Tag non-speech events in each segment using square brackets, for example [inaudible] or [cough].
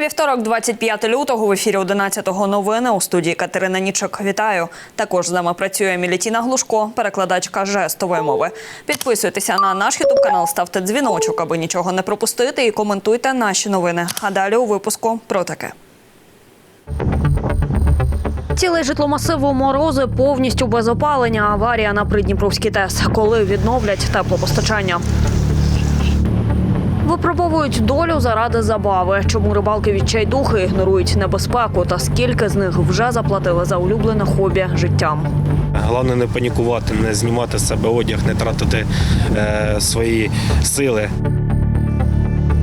Вівторок, 25 лютого, в ефірі 11-го новини у студії Катерина Нічок. Вітаю. Також з нами працює Мілітіна Глушко, перекладачка жестової мови. Підписуйтеся на наш ютуб канал, ставте дзвіночок, аби нічого не пропустити, і коментуйте наші новини. А далі у випуску про таке. Цілий житломасив морози повністю без опалення. Аварія на Придніпровській ТЕС. Коли відновлять теплопостачання. Випробовують долю заради забави. Чому рибалки відчайдухи ігнорують небезпеку та скільки з них вже заплатили за улюблене хобі життям. Головне не панікувати, не знімати з себе одяг, не тратити е, свої сили.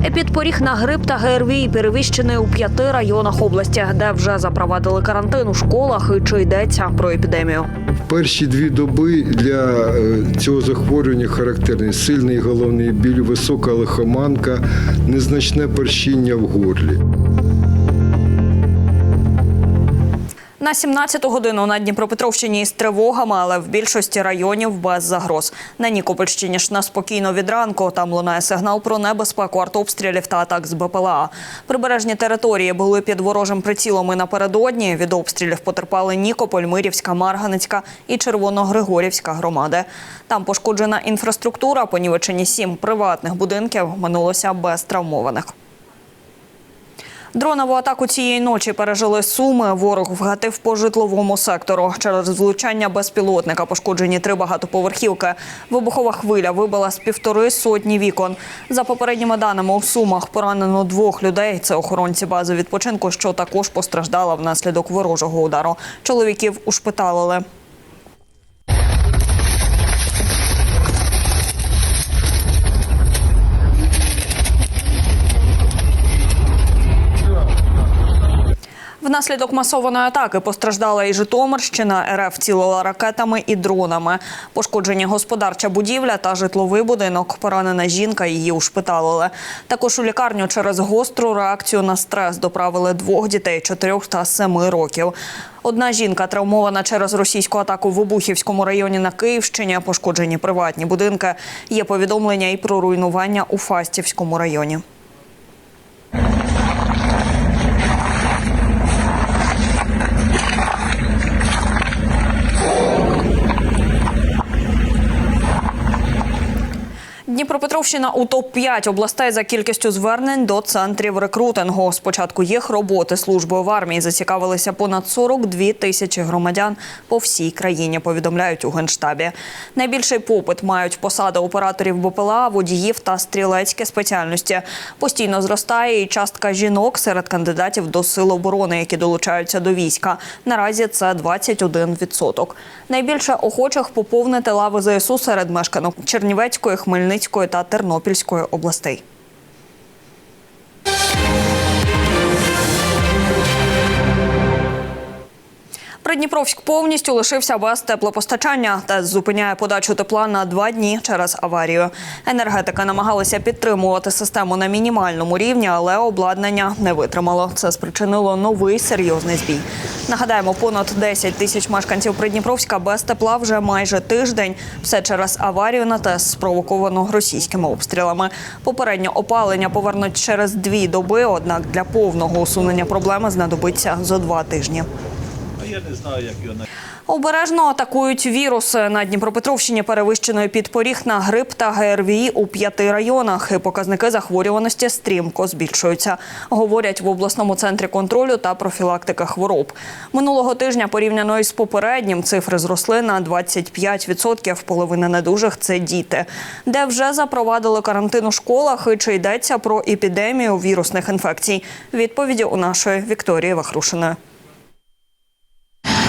Епідпоріг на грип та ГРВІ перевищений у п'яти районах області, де вже запровадили карантин у школах. І чи йдеться про епідемію? Перші дві доби для е, цього захворювання характерні сильний головний біль, висока лихоманка, незначне першіння в горлі. На 17-ту годину на Дніпропетровщині із тривогами, але в більшості районів без загроз. На Нікопольщині ж неспокійно від ранку. Там лунає сигнал про небезпеку артобстрілів та атак з БПЛА. Прибережні території були під ворожим прицілом і напередодні. Від обстрілів потерпали Нікополь, Мирівська, Марганицька і Червоногригорівська громади. Там пошкоджена інфраструктура, понівечені сім приватних будинків. Минулося без травмованих. Дронову атаку цієї ночі пережили Суми. Ворог вгатив по житловому сектору. Через влучання безпілотника пошкоджені три багатоповерхівки. Вибухова хвиля вибила з півтори сотні вікон. За попередніми даними у Сумах поранено двох людей. Це охоронці бази відпочинку, що також постраждала внаслідок ворожого удару. Чоловіків ушпиталили. Внаслідок масованої атаки постраждала і Житомирщина. РФ цілила ракетами і дронами. Пошкоджені господарча будівля та житловий будинок. Поранена жінка її ушпиталили. Також у лікарню через гостру реакцію на стрес доправили двох дітей 4 та 7 років. Одна жінка травмована через російську атаку в Обухівському районі на Київщині. Пошкоджені приватні будинки. Є повідомлення і про руйнування у Фастівському районі. Дніпропетровщина у топ-5 областей за кількістю звернень до центрів рекрутингу. З початку їх роботи службою в армії зацікавилися понад 42 тисячі громадян по всій країні. Повідомляють у генштабі. Найбільший попит мають посади операторів БПЛА, водіїв та стрілецькі спеціальності. Постійно зростає і частка жінок серед кандидатів до сил оборони, які долучаються до війська. Наразі це 21%. Найбільше охочих поповнити лави ЗСУ серед мешканок Чернівецької, Хмельницької та Тернопільської областей. Придніпровськ повністю лишився без теплопостачання та зупиняє подачу тепла на два дні через аварію. Енергетики намагалися підтримувати систему на мінімальному рівні, але обладнання не витримало. Це спричинило новий серйозний збій. Нагадаємо, понад 10 тисяч мешканців Придніпровська без тепла вже майже тиждень. Все через аварію на ТЕС, спровоковану російськими обстрілами. Попередньо опалення повернуть через дві доби. Однак для повного усунення проблеми знадобиться зо два тижні. Я не знаю, як його Обережно атакують віруси. На Дніпропетровщині перевищеної підпоріг на грип та ГРВІ у п'яти районах. І показники захворюваності стрімко збільшуються, говорять в обласному центрі контролю та профілактики хвороб. Минулого тижня порівняно із попереднім цифри зросли на 25%. Половина недужих це діти, де вже запровадили карантин у школах. І чи йдеться про епідемію вірусних інфекцій? Відповіді у нашої Вікторії Вахрушиної.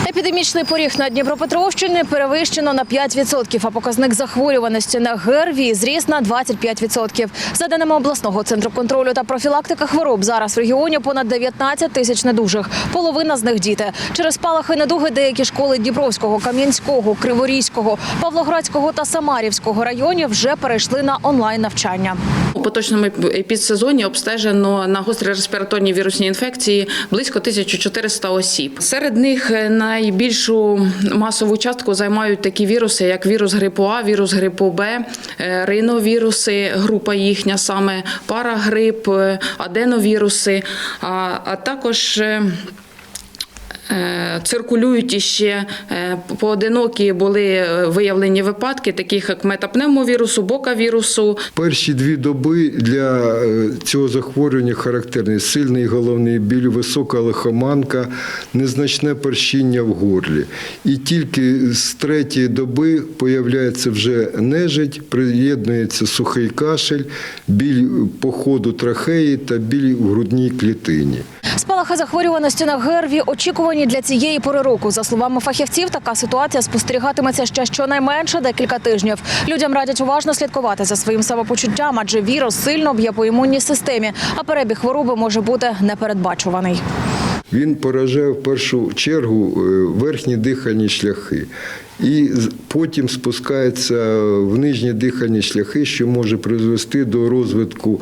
Епідемічний поріг на Дніпропетровщині перевищено на 5%, а показник захворюваності на ГРВІ зріс на 25%. За даними обласного центру контролю та профілактики хвороб, зараз в регіоні понад 19 тисяч недужих. Половина з них діти. Через спалахи недуги деякі школи Дніпровського, Кам'янського, Криворізького, Павлоградського та Самарівського районів вже перейшли на онлайн навчання. У поточному підсезоні обстежено на гострі респіраторні вірусні інфекції близько 1400 осіб. Серед них найбільш найбільшу масову частку займають такі віруси, як вірус грипу А, вірус грипу Б, е, риновіруси, група їхня саме парагрип, е, аденовіруси, а, а також. Е, Циркулюють іще е, поодинокі були е, виявлені випадки, таких як метапневмовірусу, бокавірусу, Перші дві доби для цього захворювання характерний сильний головний біль, висока лихоманка, незначне першіння в горлі. І тільки з третьої доби появляється вже нежить, приєднується сухий кашель, біль по ходу трахеї та біль в грудній клітині. Спалахи захворюваності на ГРВІ очікувані для цієї пори року. За словами фахівців, така ситуація спостерігатиметься ще щонайменше декілька тижнів. Людям радять уважно слідкувати за своїм самопочуттям, адже вірус сильно б'є по імунній системі, а перебіг хвороби може бути непередбачуваний. Він поражає в першу чергу е, верхні дихальні шляхи. І потім спускається в нижні дихальні шляхи, що може призвести до розвитку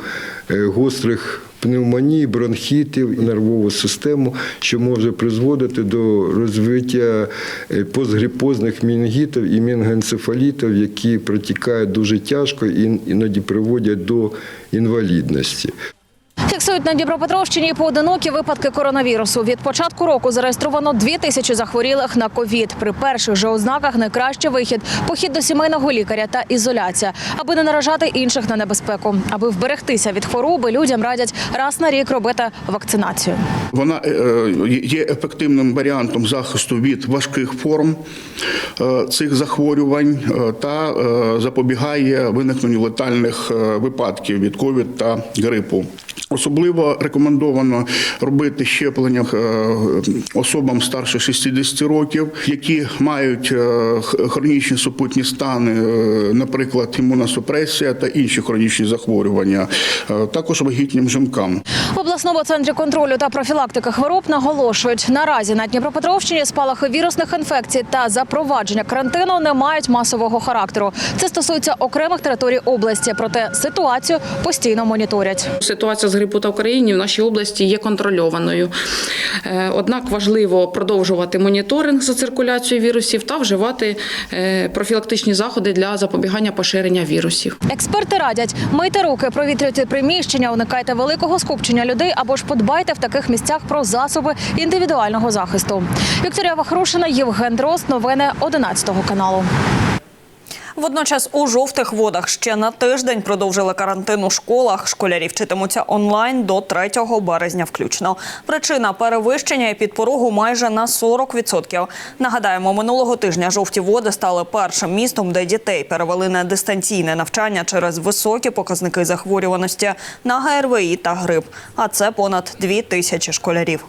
е, гострих пневмоній, бронхітів, нервову систему, що може призводити до розвиття постгріпозних постгрипозних мінгітів і мінгоенцефалітів, які протікають дуже тяжко і іноді приводять до інвалідності. Фіксують на Дніпропетровщині поодинокі випадки коронавірусу. Від початку року зареєстровано дві тисячі захворілих на ковід. При перших же ознаках найкращий вихід похід до сімейного лікаря та ізоляція, аби не наражати інших на небезпеку. Аби вберегтися від хвороби, людям радять раз на рік робити вакцинацію. Вона е, е, є ефективним варіантом захисту від важких форм е, цих захворювань та запобігає виникненню летальних випадків від ковід та грипу. Особливо рекомендовано робити щеплення е, особам старше 60 років, які мають е, хронічні супутні стани, е, наприклад, імуносупресія та інші хронічні захворювання, також вагітнім жінкам. В обласному центрі контролю та профілактики хвороб наголошують, наразі на Дніпропетровщині спалахи вірусних інфекцій та запровадження карантину не мають масового характеру. Це стосується окремих територій області, проте ситуацію постійно моніторять. Ситуація з грипу та Україні в нашій області є контрольованою. Е, Однак важливо продовжувати моніторинг за циркуляцією вірусів та вживати е, профілактичні заходи для запобігання поширення вірусів. Експерти радять мийте руки, провітрюйте приміщення, уникайте великого скупчення людей або ж подбайте в таких місцях про засоби індивідуального захисту. Вікторія Вахрушина, Євген Дрозд. Новини 11 каналу. Водночас у жовтих водах ще на тиждень продовжили карантин у школах. Школярі вчитимуться онлайн до 3 березня включно. Причина перевищення підпорогу майже на 40%. Нагадаємо, минулого тижня жовті води стали першим містом, де дітей перевели на дистанційне навчання через високі показники захворюваності на ГРВІ та грип. А це понад 2 тисячі школярів.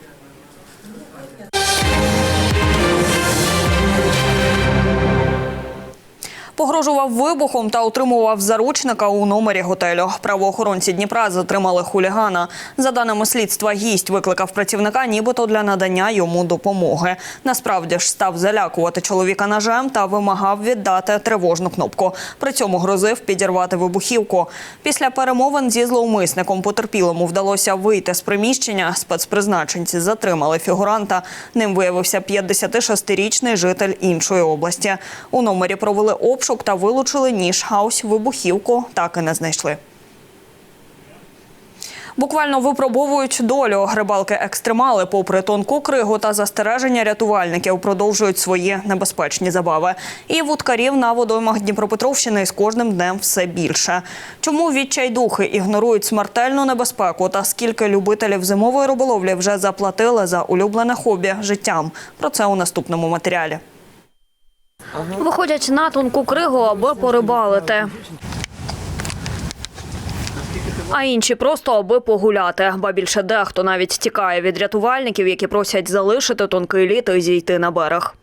Погрожував вибухом та утримував заручника у номері готелю. Правоохоронці Дніпра затримали хулігана. За даними слідства, гість викликав працівника, нібито для надання йому допомоги. Насправді ж став залякувати чоловіка ножем та вимагав віддати тривожну кнопку. При цьому грозив підірвати вибухівку. Після перемовин зі зловмисником потерпілому вдалося вийти з приміщення. Спецпризначенці затримали фігуранта. Ним виявився 56-річний житель іншої області. У номері провели обшук та вилучили ніж, а вибухівку так і не знайшли. Буквально випробовують долю. Рибалки-екстремали, попри тонку кригу та застереження рятувальників, продовжують свої небезпечні забави. І вудкарів на водоймах Дніпропетровщини з кожним днем все більше. Чому відчайдухи ігнорують смертельну небезпеку та скільки любителів зимової риболовлі вже заплатили за улюблене хобі життям? Про це у наступному матеріалі. Виходять на тонку кригу, аби порибалити. А інші просто аби погуляти. Ба більше дехто навіть тікає від рятувальників, які просять залишити тонкий лід і зійти на берег.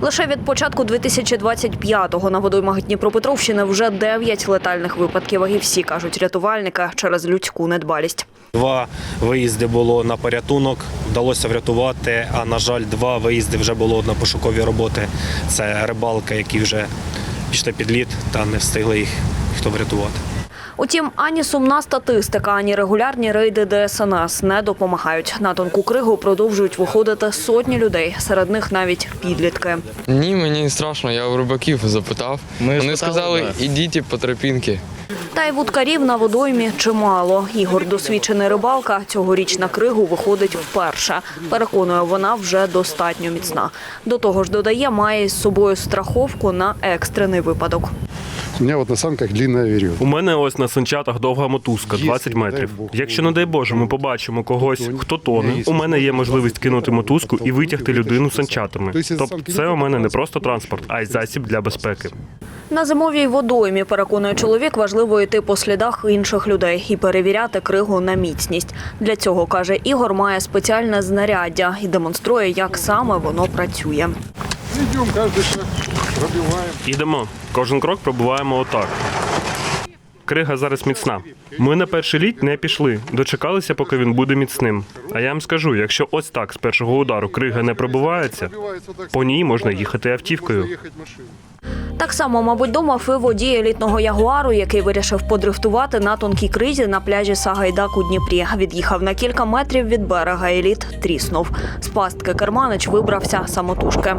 Лише від початку 2025-го на водоймах Дніпропетровщини вже 9 летальних випадків. І всі кажуть рятувальники через людську недбалість. Два виїзди було на порятунок, вдалося врятувати. А на жаль, два виїзди вже було на пошукові роботи. Це рибалка, які вже пішли під лід та не встигли їх хто врятувати. Утім, ані сумна статистика, ані регулярні рейди ДСНС не допомагають. На тонку кригу продовжують виходити сотні людей, серед них навіть підлітки. Ні, мені не страшно, я у рибаків запитав. Вони сказали, ідіть по тропінки. Та й вудкарів на водоймі чимало. Ігор, досвідчений рибалка, цьогоріч на кригу виходить вперше. Переконує, вона вже достатньо міцна. До того ж, додає, має з собою страховку на екстрений випадок. У меня вот на санках длинная веревка. У мене ось на санчатах довга мотузка 20 метрів. Якщо, не дай Боже, ми побачимо когось, хто тоне, у мене є можливість кинути мотузку і витягти людину санчатами. Тобто це у мене не просто транспорт, а й засіб для безпеки. На зимовій водоймі, переконує чоловік, важливо йти по слідах інших людей і перевіряти кригу на міцність. Для цього, каже Ігор, має спеціальне знаряддя і демонструє, як саме воно працює. Шаг. Ідемо. Кожен крок пробуваємо отак. Крига зараз міцна. Ми на перший лід не пішли, дочекалися, поки він буде міцним. А я вам скажу, якщо ось так з першого удару крига не так. по ній можна їхати автівкою. Так само, мабуть, думав і водій елітного ягуару, який вирішив подрифтувати на тонкій кризі на пляжі Сагайдак у Дніпрі. Від'їхав на кілька метрів від берега. Еліт тріснув. З пастки керманич вибрався самотужки.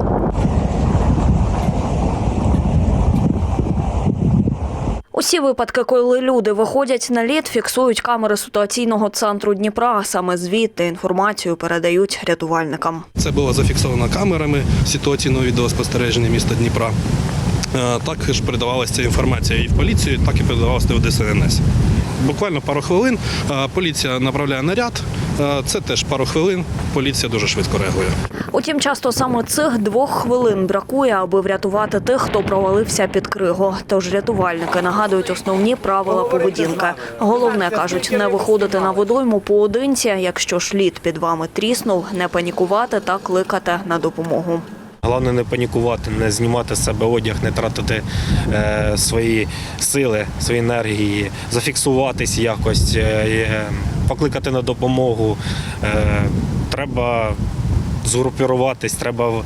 Усі випадки, коли люди виходять на лід, фіксують камери ситуаційного центру Дніпра. Саме звідти інформацію передають рятувальникам. Це було зафіксовано камерами ситуаційного відеоспостереження міста Дніпра. Е, Також передавалася ця інформація і в поліцію, так і передавалася в ДСНС. Буквально пару хвилин поліція направляє наряд. Це теж пару хвилин. Поліція дуже швидко реагує. Утім, часто саме цих двох хвилин бракує, аби врятувати тих, хто провалився під кригу. Тож рятувальники нагадують основні правила поведінки. Головне кажуть, не виходити на водойму поодинці. Якщо шлід під вами тріснув, не панікувати та кликати на допомогу. Головне не панікувати, не знімати з себе одяг, не тратити е, свої сили, свої енергії, зафіксуватись якось, е, е, покликати на допомогу. Е, треба згрупіруватись, треба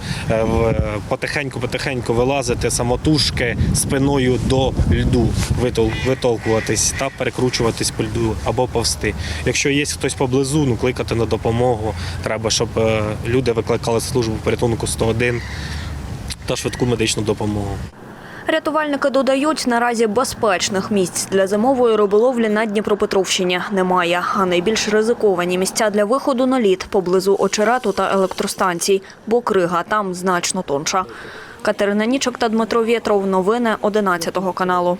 потихеньку-потихеньку вилазити самотужки спиною до льду, витол- витолкуватись та перекручуватись по льду або повсти. Якщо є хтось поблизу, ну кликати на допомогу. Треба, щоб е, люди викликали службу порятунку 101 та швидку медичну допомогу. Рятувальники додають, наразі безпечних місць для зимової риболовлі на Дніпропетровщині немає. А найбільш ризиковані місця для виходу на лід поблизу очерету та електростанцій, бо крига там значно тонша. Катерина Нічок та Дмитро Вєтров. Новини 11 каналу.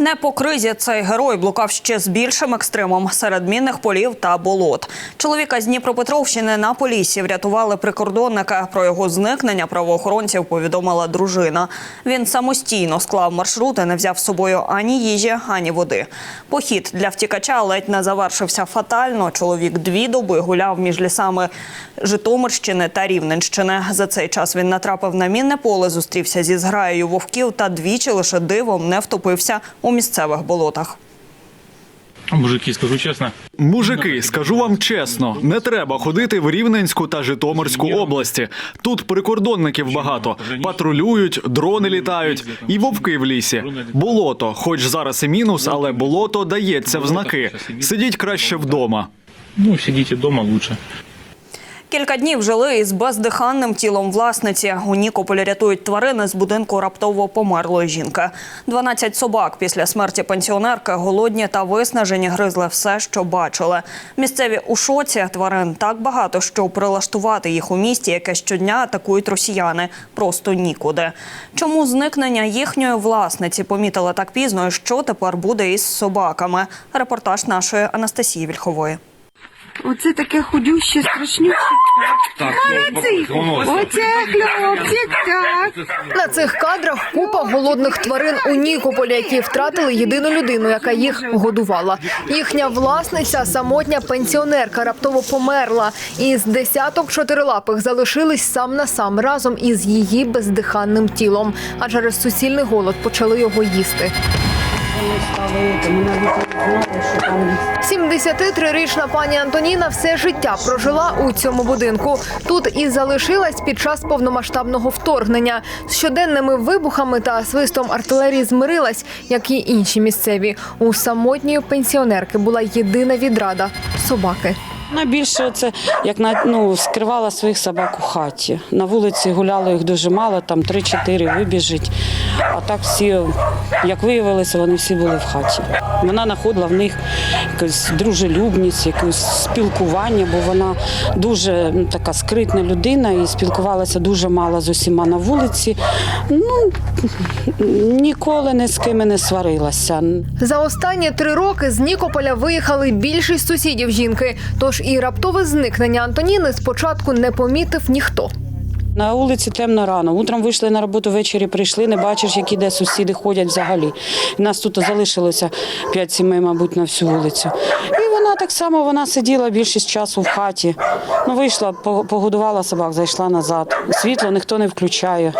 Не по кризі цей герой блукав ще з більшим екстремом серед мінних полів та болот. Чоловіка з Дніпропетровщини на Поліссі врятували прикордонники. Про його зникнення правоохоронців повідомила дружина. Він самостійно склав маршрут і не взяв з собою ані їжі, ані води. Похід для втікача ледь не завершився фатально. Чоловік дві доби гуляв між лісами Житомирщини та Рівненщини. За цей час він натрапив на мінне поле, зустрівся зі зграєю вовків та двічі лише дивом не втопився у місцевих болотах. Мужики, скажу чесно, Мужики, скажу вам чесно, не треба ходити в Рівненську та Житомирську області. Тут прикордонників багато. Патрулюють, дрони літають і вовки в лісі. Болото, хоч зараз і мінус, але болото дається в знаки. Сидіть краще вдома. ну сидите дома лучше. Кілька днів жили із бездиханним тілом власниці. У Нікополі рятують тварини з будинку раптово померлої жінки. 12 собак після смерті пенсіонерки голодні та виснажені гризли все, що бачили. Місцеві у шоці тварин так багато, що прилаштувати їх у місті, яке щодня атакують росіяни, просто нікуди. Чому зникнення їхньої власниці помітили так пізно, і що тепер буде із собаками? Репортаж нашої Анастасії Вільхової. Оце таке худюще, страшнюще. Так, Оце хлопчик, так. На цих кадрах купа голодних тварин у Нікополі, які втратили єдину людину, яка їх годувала. Їхня власниця, самотня пенсіонерка, раптово померла. І з десяток чотирилапих залишились сам на сам разом із її бездиханним тілом. А через суцільний голод почали його їсти. 73-річна пані Антоніна все життя прожила у цьому будинку. Тут і залишилась під час повномасштабного вторгнення. З щоденними вибухами та свистом артилерії змирилась, як і інші місцеві. У самотньої пенсіонерки була єдина відрада собаки. Найбільше це як на ну скривала своїх собак у хаті. На вулиці гуляло їх дуже мало, там 3-4 вибіжить. А так всі, як виявилося, вони всі були в хаті. Вона знаходила в них якусь дружелюбність, якесь спілкування, бо вона дуже ну, така скритна людина і спілкувалася дуже мало з усіма на вулиці. Ну ніколи ні з ким не сварилася. За останні три роки з Нікополя виїхали більшість сусідів жінки. Тож і раптове зникнення Антоніни спочатку не помітив ніхто. На вулиці темно рано. Утром вийшли на роботу, ввечері прийшли, не бачиш, які де сусіди ходять взагалі. Нас тут залишилося п'ять сімей, мабуть, на всю вулицю. І вона так само вона сиділа більшість часу в хаті. Ну, вийшла, погодувала собак, зайшла назад. Світло ніхто не включає,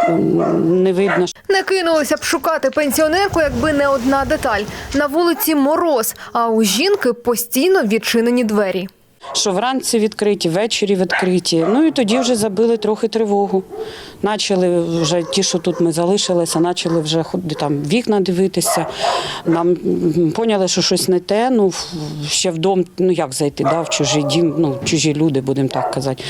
не видно. Не кинулися б шукати пенсіонерку, якби не одна деталь. На вулиці мороз, а у жінки постійно відчинені двері. Що вранці відкриті, ввечері відкриті. Ну і тоді вже забили трохи тривогу. Начали вже ті, що тут ми залишилися, почали вже там вікна дивитися. Нам поняли, що щось не те. Ну ще в дом, ну як зайти, да, в чужий дім, ну чужі люди, будемо так казати.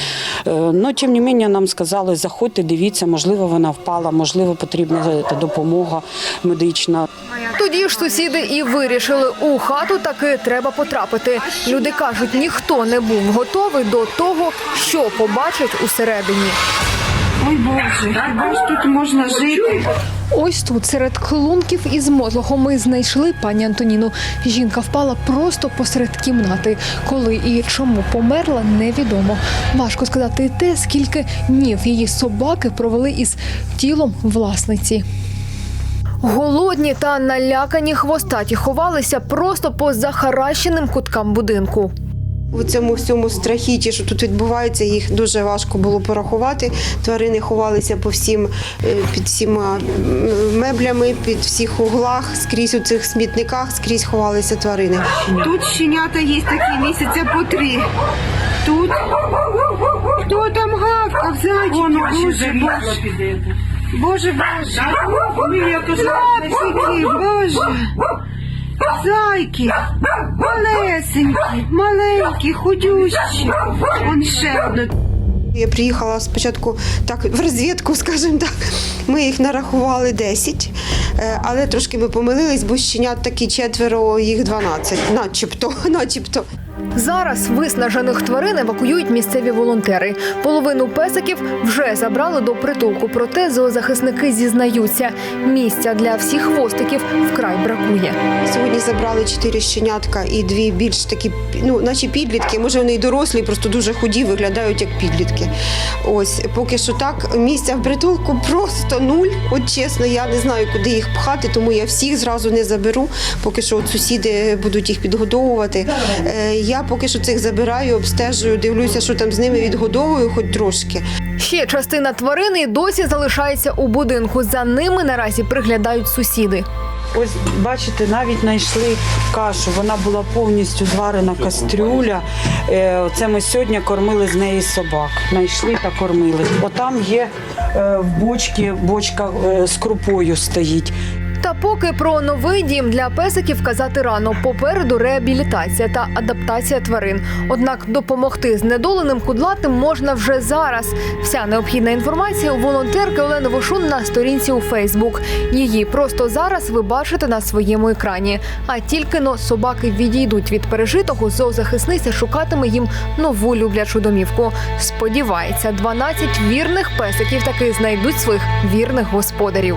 Е, Ну, тим не менше, нам сказали, заходьте, дивіться, можливо, вона впала, можливо, потрібна допомога медична. Тоді ж сусіди і вирішили, у хату таки треба потрапити. Люди кажуть, ніхто не був готовий до того, що побачить усередині. Ой Боже, хіба ж тут можна жити? Ось тут, серед клунків із мотлохом, ми знайшли пані Антоніну. Жінка впала просто посеред кімнати. Коли і чому померла, невідомо. Важко сказати те, скільки днів її собаки провели із тілом власниці. Голодні та налякані хвостаті ховалися просто по захаращеним куткам будинку. У цьому всьому страхіті, що тут відбувається, їх дуже важко було порахувати. Тварини ховалися по всім е, під всіма меблями, під всіх углах, скрізь у цих смітниках, скрізь ховалися тварини. Тут щенята є такі місяця по три. Тут хто там гавкав? Зайчики, боже, боже. Боже, боже. Зайчики, боже. Зайки, малесенькі, маленькі, худющі. Он ще одне. Я приїхала спочатку так в розвідку, скажімо так. Ми їх нарахували 10, е, але трошки ми помилились, бо щенят такі четверо, їх 12, начебто, [laughs] начебто. Зараз виснажених тварин евакуюють місцеві волонтери. Половину песиків вже забрали до притулку. Проте зоозахисники зізнаються, місця для всіх хвостиків вкрай бракує. Сьогодні забрали чотири щенятка і дві більш такі, ну, наче підлітки. Може, вони і дорослі, просто дуже худі, виглядають як підлітки. Ось поки що так, місця в притулку просто нуль. От чесно, я не знаю, куди їх пхати, тому я всіх зразу не заберу. Поки що от сусіди будуть їх підгодовувати. Я поки що цих забираю, обстежую, дивлюся, що там з ними відгодовую, хоч трошки. Ще частина тварини досі залишається у будинку. За ними наразі приглядають сусіди. Ось бачите, навіть знайшли кашу. Вона була повністю зварена кастрюля. Е, Це ми сьогодні кормили з неї собак. Знайшли та кормили. Отам є е, в бочці, бочка е, з крупою стоїть. Поки про новий дім для песиків казати рано. Попереду реабілітація та адаптація тварин. Однак допомогти знедоленим кудлатим можна вже зараз. Вся необхідна інформація у волонтерки Олени Вошун на сторінці у Фейсбук. Її просто зараз ви бачите на своєму екрані. А тільки но собаки відійдуть від пережитого, зоозахисниця шукатиме їм нову люблячу домівку. Сподівається, 12 вірних песиків таки знайдуть своїх вірних господарів.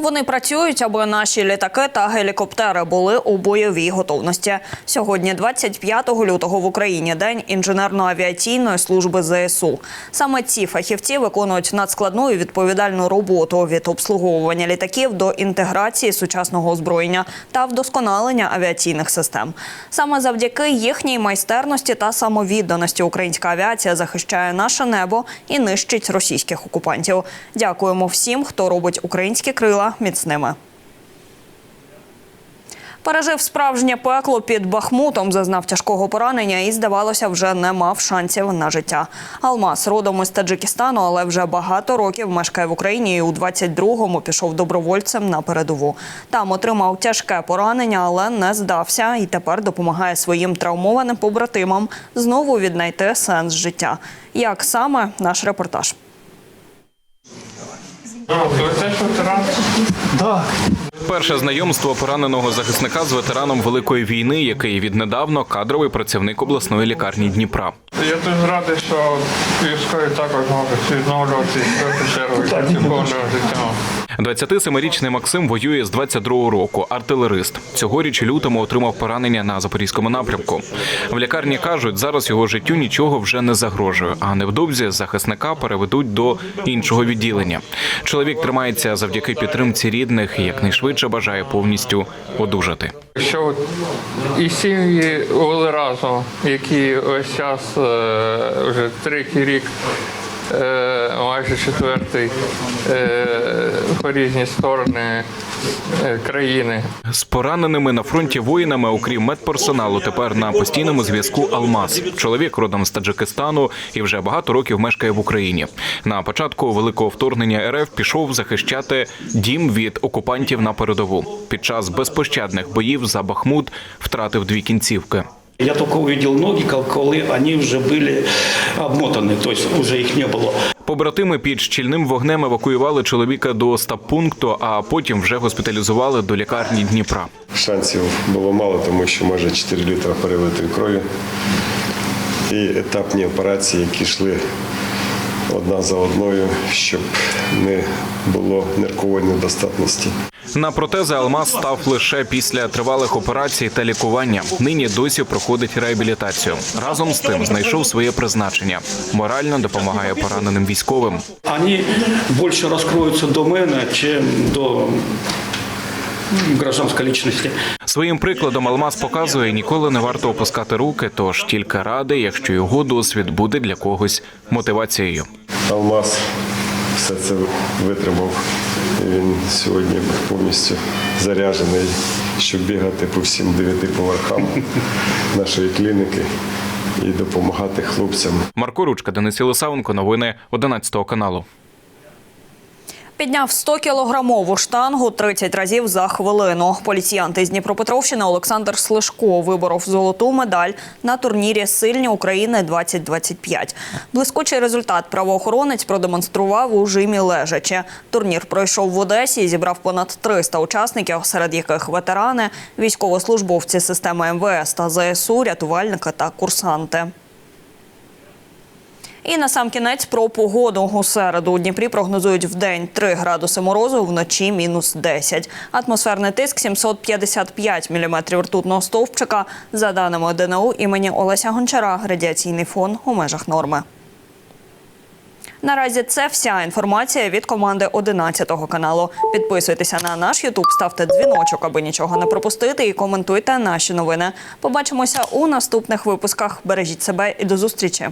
Вони працюють, аби наші літаки та гелікоптери були у бойовій готовності. Сьогодні, 25 лютого, в Україні день інженерно-авіаційної служби ЗСУ. Саме ці фахівці виконують надскладну і відповідальну роботу від обслуговування літаків до інтеграції сучасного озброєння та вдосконалення авіаційних систем. Саме завдяки їхній майстерності та самовідданості українська авіація захищає наше небо і нищить російських окупантів. Дякуємо всім, хто робить українські крила міцними. Пережив справжнє пекло під Бахмутом, зазнав тяжкого поранення і, здавалося, вже не мав шансів на життя. Алмаз родом із Таджикистану, але вже багато років мешкає в Україні і у 22-му пішов добровольцем на передову. Там отримав тяжке поранення, але не здався і тепер допомагає своїм травмованим побратимам знову віднайти сенс життя. Як саме наш репортаж? Перше знайомство пораненого захисника з ветераном Великої війни, який віднедавно кадровий працівник обласної лікарні Дніпра. Я дуже радий, що військові також можуть відновлювати першу чергу. 27-річний Максим воює з 22-го року, артилерист. Цьогоріч лютому отримав поранення на запорізькому напрямку. В лікарні кажуть, зараз його життю нічого вже не загрожує, а невдовзі захисника переведуть до іншого відділення. Чоловік тримається завдяки підтримці рідних і якнайшвидше бажає повністю одужати. Що і сім'ї були разом, які ось час е, вже третій рік, майже четвертий, е, по різні сторони е, країни. З пораненими на фронті воїнами, окрім медперсоналу, тепер на постійному зв'язку Алмаз. Чоловік родом з Таджикистану і вже багато років мешкає в Україні. На початку великого вторгнення РФ пішов захищати дім від окупантів на передову. Під час безпощадних боїв за Бахмут втратив дві кінцівки. Я только увидел ноги, как- коли они уже были обмотаны, то есть уже их не было. Побратими під щільним вогнем евакуювали чоловіка до стаб-пункту, а потім вже госпіталізували до лікарні Дніпра. Шансів було мало, тому що майже 4 літра перелитої крові. І етапні операції, які йшли одна за одною, щоб не було ниркової недостатності. На протези Алмаз став лише після тривалих операцій та лікування. Нині досі проходить реабілітацію. Разом з тим знайшов своє призначення. Морально допомагає пораненим військовим. Они больше раскроются до мене, чем до гражданской личности. Своїм прикладом Алмаз показує, ніколи не варто опускати руки, тож тільки радий, якщо його досвід буде для когось мотивацією. Алмаз все це витримав. Він сьогодні повністю заряджений, щоб бігати по всім дев'яти поверхам [laughs] нашої клініки і допомагати хлопцям. Марко Ручка, Денис Єлисавенко, новини 11 каналу. Підняв 100-кілограмову штангу 30 разів за хвилину. Поліціянт із Дніпропетровщини Олександр Слишко виборов золоту медаль на турнірі Сильні України 2025. Блискучий результат правоохоронець продемонстрував у жимі лежачі. Турнір пройшов в Одесі і зібрав понад 300 учасників, серед яких ветерани, військовослужбовці системи МВС та ЗСУ, рятувальники та курсанти. І на сам кінець про погоду. У середу у Дніпрі прогнозують в день 3 градуси морозу, вночі мінус 10. Атмосферний тиск 755 міліметрів ртутного стовпчика. За даними ДНУ імені Олеся Гончара, радіаційний фон у межах норми. Наразі це вся інформація від команди 11 каналу. Підписуйтеся на наш Ютуб, ставте дзвіночок, аби нічого не пропустити, і коментуйте наші новини. Побачимося у наступних випусках. Бережіть себе і до зустрічі.